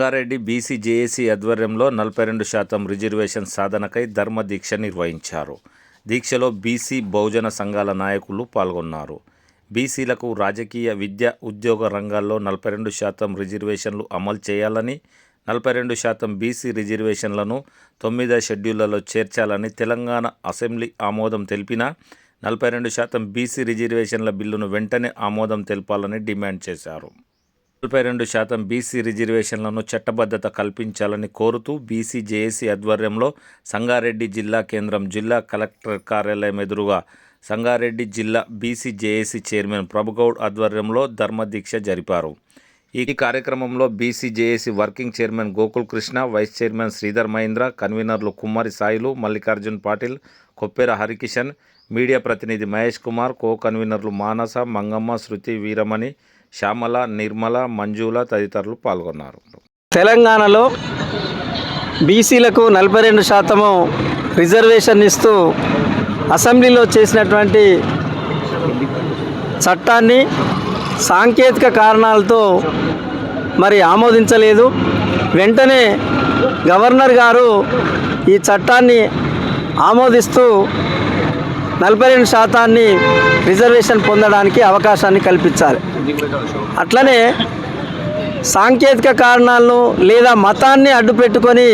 Sangareddy BC JAC ఆధ్వర్యంలో నలభై రెండు శాతం రిజర్వేషన్ సాధనకై ధర్మ దీక్ష నిర్వహించారు. దీక్షలో బీసీ బహుజన సంఘాల నాయకులు పాల్గొన్నారు. బీసీలకు రాజకీయ విద్య ఉద్యోగ రంగాల్లో నలభై రెండు శాతం రిజర్వేషన్లు అమలు చేయాలని నలభై రెండు శాతం బీసీ రిజర్వేషన్లను తొమ్మిదో షెడ్యూళ్ళలో చేర్చాలని తెలంగాణ అసెంబ్లీ ఆమోదం తెలిపినా నలభై రెండు శాతం బీసీ రిజర్వేషన్ల బిల్లును వెంటనే ఆమోదం తెలపాలని డిమాండ్ చేశారు. నలభై రెండు శాతం బీసీ రిజర్వేషన్లను చట్టబద్ధత కల్పించాలని కోరుతూ బీసీ జేఏసీ ఆధ్వర్యంలో సంగారెడ్డి జిల్లా కేంద్రం జిల్లా కలెక్టర్ కార్యాలయం ఎదురుగా సంగారెడ్డి జిల్లా బీసీ జేఏసీ చైర్మన్ ప్రభుగౌడ్ ఆధ్వర్యంలో ధర్మదీక్ష జరిపారు. ఈ కార్యక్రమంలో BC JAC working chairman Gokul Krishna vice chairman Sridhar Mahendra కన్వీనర్లు కుమారి సాయిలు మల్లికార్జున్ పాటిల్ కొప్పేర హరికిషన్ మీడియా ప్రతినిధి మహేష్ కుమార్ కో కన్వీనర్లు మానస మంగమ్మ శృతి వీరమణి శ్యామల నిర్మల మంజుల తదితరులు పాల్గొన్నారు. తెలంగాణలో బీసీలకు నలభై రెండు శాతము రిజర్వేషన్ ఇస్తూ అసెంబ్లీలో చేసినటువంటి చట్టాన్ని సాంకేతిక కారణాలతో మరి ఆమోదించలేదు. వెంటనే గవర్నర్ గారు ఈ చట్టాన్ని ఆమోదిస్తూ నలభై రెండు శాతాన్ని రిజర్వేషన్ పొందడానికి అవకాశాన్ని కల్పించాలి. అట్లనే సాంకేతిక కారణాలను లేదా మతాన్ని అడ్డుపెట్టుకొని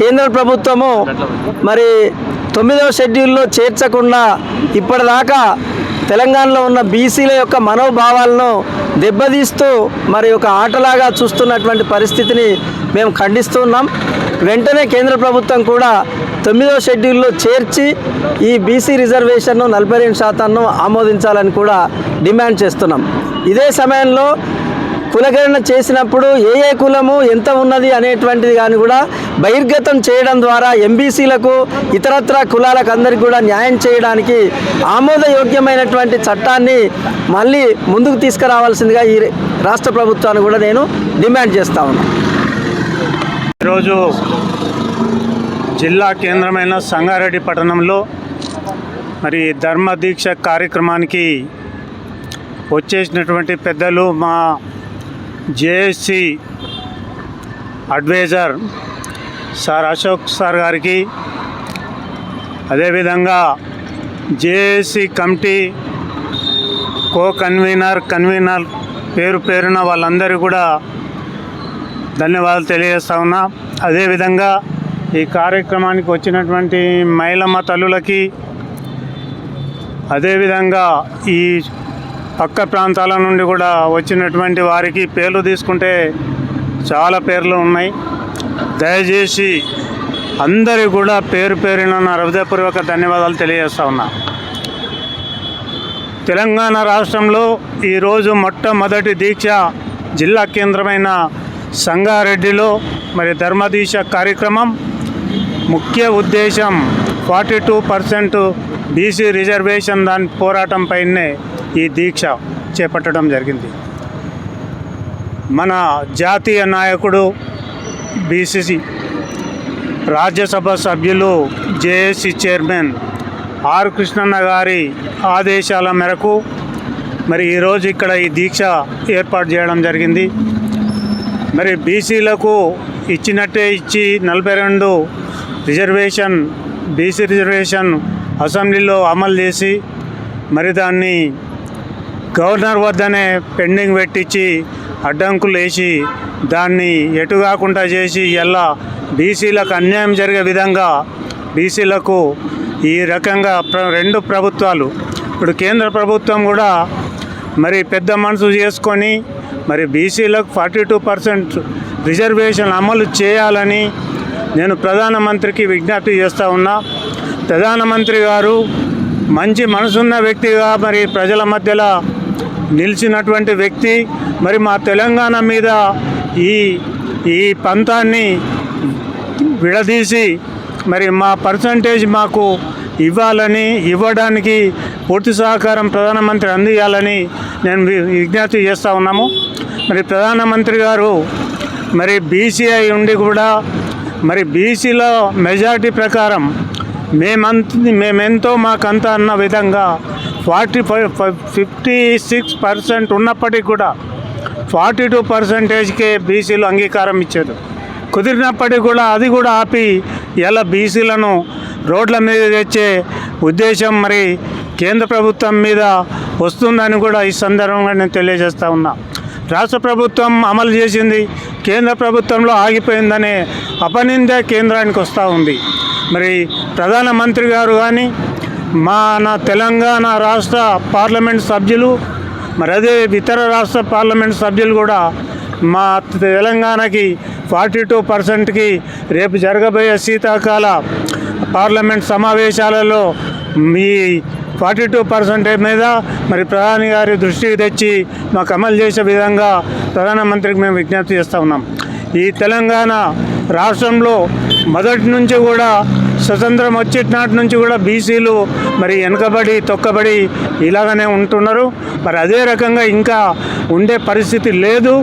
కేంద్ర ప్రభుత్వము మరి తొమ్మిదవ షెడ్యూల్లో చేర్చకుండా ఇప్పటిదాకా తెలంగాణలో ఉన్న బీసీల యొక్క మనోభావాలను దెబ్బతీస్తూ మరి ఒక ఆటలాగా చూస్తున్నటువంటి పరిస్థితిని మేము ఖండిస్తున్నాం వెంటనే కేంద్ర ప్రభుత్వం కూడా తొమ్మిదో షెడ్యూల్లో చేర్చి ఈ బీసీ రిజర్వేషన్ను నలభై రెండు శాతాన్ని ఆమోదించాలని కూడా డిమాండ్ చేస్తున్నాం. ఇదే సమయంలో కులగణన చేసినప్పుడు ఏ ఏ కులము ఎంత ఉన్నది అనేటువంటిది కానీ కూడా బహిర్గతం చేయడం ద్వారా ఎంబీసీలకు ఇతరత్ర కులాలకు అందరికీ కూడా న్యాయం చేయడానికి ఆమోదయోగ్యమైనటువంటి చట్టాన్ని మళ్ళీ ముందుకు తీసుకురావాల్సిందిగా ఈ రాష్ట్ర ప్రభుత్వాన్ని కూడా నేను డిమాండ్ చేస్తా ఉన్నాను ఈరోజు జిల్లా కేంద్రమైన సంగారెడ్డి పట్టణంలో మరి ధర్మ దీక్ష కార్యక్రమానికి వచ్చేసినటువంటి పెద్దలు మా JSC adviser sir Ashok sir గారికి. అదేవిధంగా JAC committee co convener convener పేరు పేరున వాళ్ళందరూ కూడా ధన్యవాదాలు తెలియజేస్తా ఉన్నా. అదేవిధంగా ఈ కార్యక్రమానికి వచ్చినటువంటి మహిళమ్మ తల్లులకి అదేవిధంగా ఈ పక్క ప్రాంతాల నుండి కూడా వచ్చినటువంటి వారికి పేర్లు తీసుకుంటే చాలా పేర్లు ఉన్నాయి. దయచేసి అందరి కూడా పేరు పేరిన నా హృదయపూర్వక ధన్యవాదాలు తెలియజేస్తా ఉన్నా. తెలంగాణ రాష్ట్రంలో ఈరోజు మొట్టమొదటి దీక్ష జిల్లా కేంద్రమైన సంగారెడ్డిలో మరి ధర్మదీక్ష కార్యక్రమం. ముఖ్య ఉద్దేశం forty two percent BC reservation దాని పోరాటం పైనే ఈ దీక్ష చేపట్టడం జరిగింది. మన జాతీయ నాయకుడు బీసీసీ రాజ్యసభ సభ్యులు జేఏసీ చైర్మన్ ఆర్ కృష్ణన్న గారి ఆదేశాల మేరకు మరి ఈరోజు ఇక్కడ ఈ దీక్ష ఏర్పాటు చేయడం జరిగింది. మరి బీసీలకు ఇచ్చినట్టే ఇచ్చి నలభై రెండు రిజర్వేషన్ బీసీ రిజర్వేషన్ అసెంబ్లీలో అమలు చేసి మరి దాన్ని గవర్నర్ వద్దనే పెండింగ్ పెట్టించి అడ్డంకులు వేసి దాన్ని ఎటు కాకుండా చేసి ఎలా బీసీలకు అన్యాయం జరిగే విధంగా బీసీలకు ఈ రకంగా ప్ర రెండు ప్రభుత్వాలు. ఇప్పుడు కేంద్ర ప్రభుత్వం కూడా మరి పెద్ద మనసు చేసుకొని మరి బీసీలకు ఫార్టీ టూ పర్సెంట్ రిజర్వేషన్ అమలు చేయాలని నేను ప్రధానమంత్రికి విజ్ఞప్తి చేస్తూ ఉన్నా. ప్రధానమంత్రి గారు మంచి మనసున్న వ్యక్తిగా మరి ప్రజల మధ్యలో నిలిచినటువంటి వ్యక్తి మరి మా తెలంగాణ మీద ఈ ఈ పంతాన్ని విడదీసి మరి మా పర్సంటేజ్ మాకు ఇవ్వాలని ఇవ్వడానికి పూర్తి సహకారం ప్రధానమంత్రి అందియాలని నేను విజ్ఞప్తి చేస్తూ ఉన్నాము. మరి ప్రధానమంత్రి గారు మరి బీసీఐ ఉండి కూడా మరి బీసీలో మెజారిటీ ప్రకారం మేమంత మేమెంతో మాకంత అన్న విధంగా forty five fifty six percent ఉన్నప్పటికీ కూడా ఫార్టీ టూ పర్సెంటేజ్కే బీసీలు అంగీకారం ఇచ్చారు. కుదిరినప్పటికీ కూడా అది కూడా ఆపి ఇలా బీసీలను రోడ్ల మీద తెచ్చే ఉద్దేశం మరి కేంద్ర ప్రభుత్వం మీద వస్తుందని కూడా ఈ సందర్భంగా నేను తెలియజేస్తా ఉన్నా. రాష్ట్ర ప్రభుత్వం అమలు చేసింది కేంద్ర ప్రభుత్వంలో ఆగిపోయిందనే అపనింద కేంద్రానికి వస్తూ ఉంది. మరి ప్రధానమంత్రి గారు కానీ మన తెలంగాణ రాష్ట్ర పార్లమెంట్ సభ్యులు మరి అదే ఇతర రాష్ట్ర పార్లమెంట్ సభ్యులు కూడా మా తెలంగాణకి ఫార్టీ టూ పర్సెంట్కి రేపు జరగబోయే శీతాకాల పార్లమెంట్ సమావేశాలలో మీ ఫార్టీ టూ పర్సెంటేజ్ మీద మరి ప్రధాని గారి దృష్టికి తెచ్చి మాకు అమలు చేసే విధంగా ప్రధానమంత్రికి మేము విజ్ఞప్తి చేస్తూ ఉన్నాం. ఈ తెలంగాణ రాష్ట్రంలో మొదటి నుంచి కూడా స్వతంత్రం వచ్చేటినాటి నుంచి కూడా బీసీలు మరి వెనుకబడి తొక్కబడి ఇలాగనే ఉంటున్నారు. మరి అదే రకంగా ఇంకా ఉండే పరిస్థితి లేదు.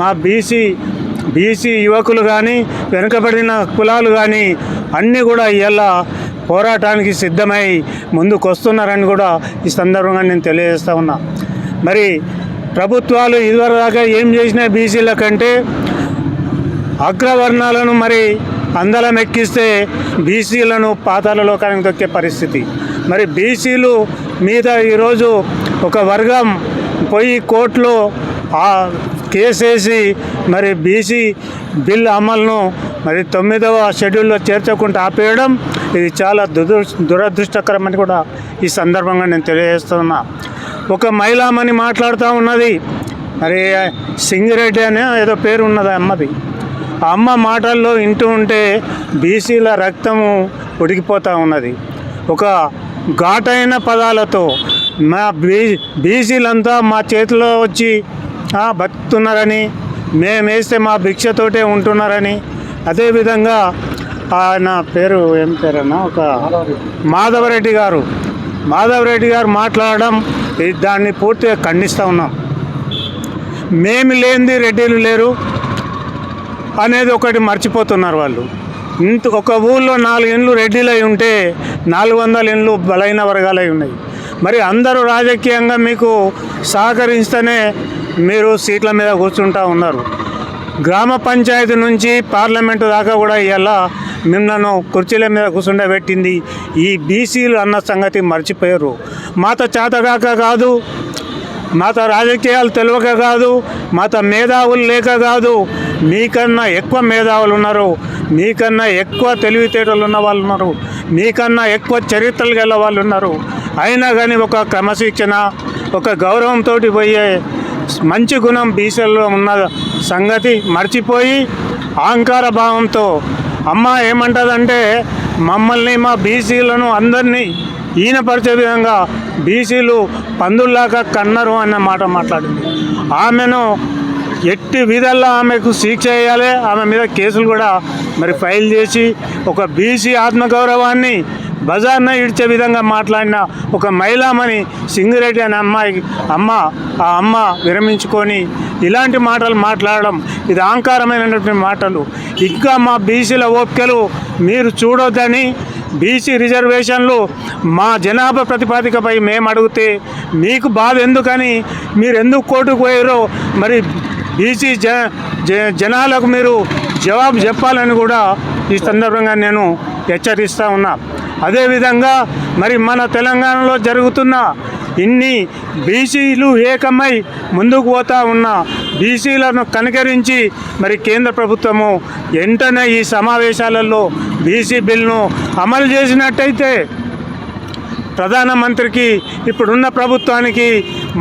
మా బీసీ బీసీ యువకులు కానీ వెనుకబడిన కులాలు కానీ అన్నీ కూడా ఇలా పోరాటానికి సిద్ధమై ముందుకు వస్తున్నారని కూడా ఈ సందర్భంగా నేను తెలియజేస్తా ఉన్నా. మరి ప్రభుత్వాలు ఇదివరదాకా ఏం చేసినా బీసీల కంటే? అగ్రవర్ణాలను మరి అందలం ఎక్కిస్తే బీసీలను పాతాలలో కానీ దొక్కే పరిస్థితి. మరి బీసీలు మీద ఈరోజు ఒక వర్గం పోయి కోర్టులో ఆ కేసేసి మరి బీసీ బిల్ అమలును మరి తొమ్మిదవ షెడ్యూల్లో చేర్చకుండా ఆపేయడం ఇది చాలా దురదృ దురదృష్టకరమని కూడా ఈ సందర్భంగా నేను తెలియజేస్తున్నా. ఒక మహిళామణి మాట్లాడుతూ ఉన్నది. మరి సింగిరెడ్డి అనే ఏదో పేరు ఉన్నది అమ్మది. అమ్మ మాటల్లో వింటూ ఉంటే బీసీల రక్తము ఉడికిపోతూ ఉన్నది. ఒక ఘాటైన పదాలతో మా బీ బీసీలంతా మా చేతిలో వచ్చి బతుకుతున్నారని మేము వేస్తే మా భిక్షతోటే ఉంటున్నారని. అదేవిధంగా ఆయన పేరు ఏం పేరన్న ఒక మాధవరెడ్డి గారు. మాధవరెడ్డి గారు మాట్లాడడం దాన్ని పూర్తిగా ఖండిస్తూ ఉన్నాం. మేము లేనిది రెడ్డిలు లేరు అనేది ఒకటి మర్చిపోతున్నారు వాళ్ళు. ఇంత ఒక ఊళ్ళో నాలుగు ఇండ్లు రెడ్డిలై ఉంటే నాలుగు వందల ఇండ్లు బలైన వర్గాలై ఉన్నాయి. మరి అందరూ రాజకీయంగా మీకు సహకరిస్తేనే మీరు సీట్ల మీద కూర్చుంటా ఉన్నారు. గ్రామ పంచాయతీ నుంచి పార్లమెంటు దాకా కూడా ఇలా మిమ్మల్ని కుర్చీల మీద కూర్చుండబెట్టింది. ఈ బీసీలు అన్న సంగతి మర్చిపోయారు. మాత చేతగాక కాదు మాత రాజకీయాలు తెలియక కాదు మాత మేధావులు లేక కాదు మీకన్నా ఎక్కువ మేధావులు ఉన్నారు మీకన్నా ఎక్కువ తెలివితేటలు ఉన్న వాళ్ళు ఉన్నారు మీకన్నా ఎక్కువ చరిత్రలు గల వాళ్ళు ఉన్నారు. అయినా కానీ ఒక క్రమశిక్షణ ఒక గౌరవంతో పోయే మంచి గుణం బీసీలో ఉన్న సంగతి మర్చిపోయి అహంకార భావంతో అమ్మ ఏమంటుందంటే మమ్మల్ని మా బీసీలను అందరినీ ఈయనపరిచే విధంగా బీసీలు పందుల్లాగా కన్నరు అన్న మాట మాట్లాడింది. ఆమెను ఎట్టి విధాల్లో ఆమెకు శిక్ష చేయాలి ఆమె మీద కేసులు కూడా మరి ఫైల్ చేసి ఒక బీసీ ఆత్మగౌరవాన్ని బజార్న ఇడ్చే విధంగా మాట్లాడిన ఒక మహిళామణి సింగిరెడ్డి అనే అమ్మాయి అమ్మ ఆ అమ్మ విరమించుకొని ఇలాంటి మాటలు మాట్లాడడం ఇది అహంకారమైనటువంటి మాటలు. ఇంకా మా బీసీల ఓపికలు మీరు చూడొద్దని బీసీ రిజర్వేషన్లు మా జనాభా ప్రతిపాదికపై మేము అడిగితే మీకు బాధ ఎందుకని? మీరు ఎందుకు కోర్టుకు పోయారో? మరి బీసీ జ జ- జనాలకు మీరు జవాబు చెప్పాలని కూడా ఈ సందర్భంగా నేను హెచ్చరిస్తూ ఉన్నా. అదేవిధంగా మరి మన తెలంగాణలో జరుగుతున్న ఇన్ని బీసీలు ఏకమై ముందుకు పోతా ఉన్న బీసీలను కనికరించి మరి కేంద్ర ప్రభుత్వము వెంటనే ఈ సమావేశాలలో బీసీ బిల్ను అమలు చేసినట్టయితే ప్రధానమంత్రికి ఇప్పుడున్న ప్రభుత్వానికి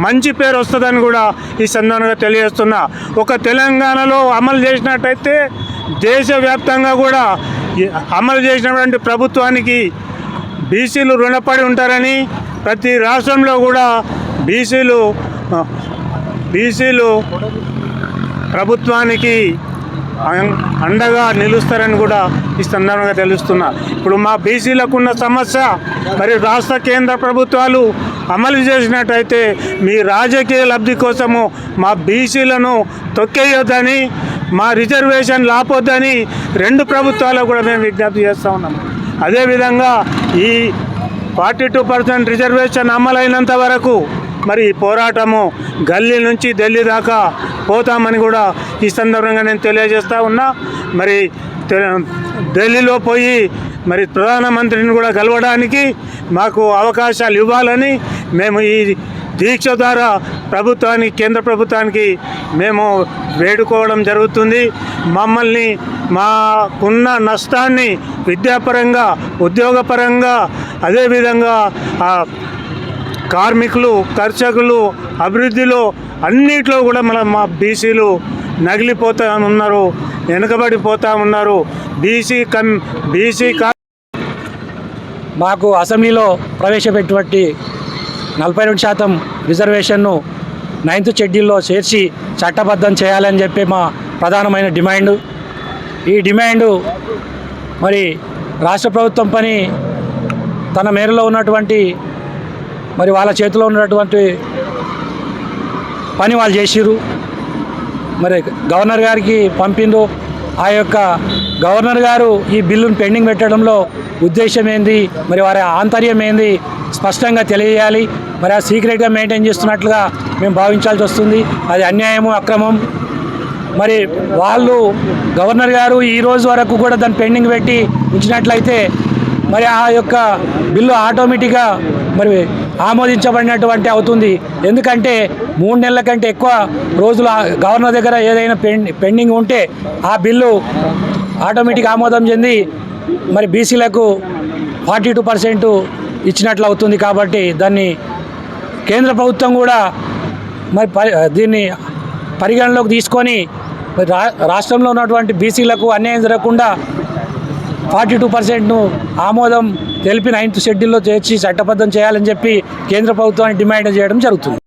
మంచి పేరు వస్తుందని కూడా ఈ సందర్భంగా తెలియజేస్తున్నా. ఒక తెలంగాణలో అమలు చేసినట్టయితే దేశవ్యాప్తంగా కూడా అమలు చేసినటువంటి ప్రభుత్వానికి బీసీలు రుణపడి ఉంటారని ప్రతి రాష్ట్రంలో కూడా బీసీలు బీసీలు ప్రభుత్వానికి అండగా నిలుస్తారని కూడా ఈ సందర్భంగా తెలుస్తున్నా. ఇప్పుడు మా బీసీలకు ఉన్న సమస్య మరి రాష్ట్ర కేంద్ర ప్రభుత్వాలు అమలు చేసినట్టయితే మీ రాజకీయ లబ్ధి కోసము మా బీసీలను తొక్కేయొద్దని మా రిజర్వేషన్ లాపొద్దని రెండు ప్రభుత్వాలకు కూడా మేము విజ్ఞప్తి చేస్తూ ఉన్నాం. అదేవిధంగా ఈ ఫార్టీ టూ పర్సెంట్ రిజర్వేషన్ అమలైనంత వరకు మరి ఈ పోరాటము గల్లీ నుంచి ఢిల్లీ దాకా పోతామని కూడా ఈ సందర్భంగా నేను తెలియజేస్తా ఉన్నా. మరి తె- ఢిల్లీలో పోయి మరి ప్రధానమంత్రిని కూడా కలవడానికి మాకు అవకాశాలు ఇవ్వాలని మేము ఈ దీక్ష ద్వారా ప్రభుత్వానికి కేంద్ర ప్రభుత్వానికి మేము వేడుకోవడం జరుగుతుంది. మమ్మల్ని మాకున్న నష్టాన్ని విద్యాపరంగా ఉద్యోగపరంగా అదేవిధంగా కార్మికులు కర్షకులు అభివృద్ధిలో అన్నిట్లో కూడా మన మా బీసీలు నగిలిపోతా ఉన్నారు వెనుకబడిపోతా ఉన్నారు. బీసీ కమ్ బీసీ కా మాకు అసెంబ్లీలో ప్రవేశపెట్టినటువంటి నలభై రెండు శాతం రిజర్వేషన్ను నైన్త్ షెడ్యూల్లో చేర్చి చట్టబద్ధం చేయాలని చెప్పి మా ప్రధానమైన డిమాండు. ఈ డిమాండు మరి రాష్ట్ర ప్రభుత్వం పని తన మేరలో ఉన్నటువంటి మరి వాళ్ళ చేతిలో ఉన్నటువంటి పని వాళ్ళు చేసిరు మరి గవర్నర్ గారికి పంపిండు ఆ యొక్క గవర్నర్ గారు ఈ బిల్లును పెండింగ్ పెట్టడంలో ఉద్దేశం ఏంది? మరి వారి ఆంతర్యం ఏంది? స్పష్టంగా తెలియజేయాలి. మరి ఆ సీక్రెట్గా మెయింటైన్ చేస్తున్నట్లుగా మేము భావించాల్సి వస్తుంది. అది అన్యాయము అక్రమం. మరి వాళ్ళు గవర్నర్ గారు ఈ రోజు వరకు కూడా దాన్ని పెండింగ్ పెట్టి ఉంచినట్లయితే మరి ఆ యొక్క బిల్లు ఆటోమేటిక్గా మరి ఆమోదించబడినటువంటి అవుతుంది. ఎందుకంటే మూడు నెలల కంటే ఎక్కువ రోజులు గవర్నర్ దగ్గర ఏదైనా పెండింగ్ ఉంటే ఆ బిల్లు ఆటోమేటిక్ ఆమోదం చెంది మరి బీసీలకు ఫార్టీ టూ పర్సెంట్ ఇచ్చినట్లు అవుతుంది కాబట్టి దాన్ని కేంద్ర ప్రభుత్వం కూడా మరి దీన్ని పరిగణలోకి తీసుకొని రా రాష్ట్రంలో ఉన్నటువంటి బీసీలకు అన్యాయం జరగకుండా ఫార్టీ టూ పర్సెంట్ను ఆమోదం తెలిపి నైన్త్ షెడ్యూల్లో చేర్చి చట్టబద్ధం చేయాలని చెప్పి కేంద్ర ప్రభుత్వాన్ని డిమాండ్ చేయడం జరుగుతుంది.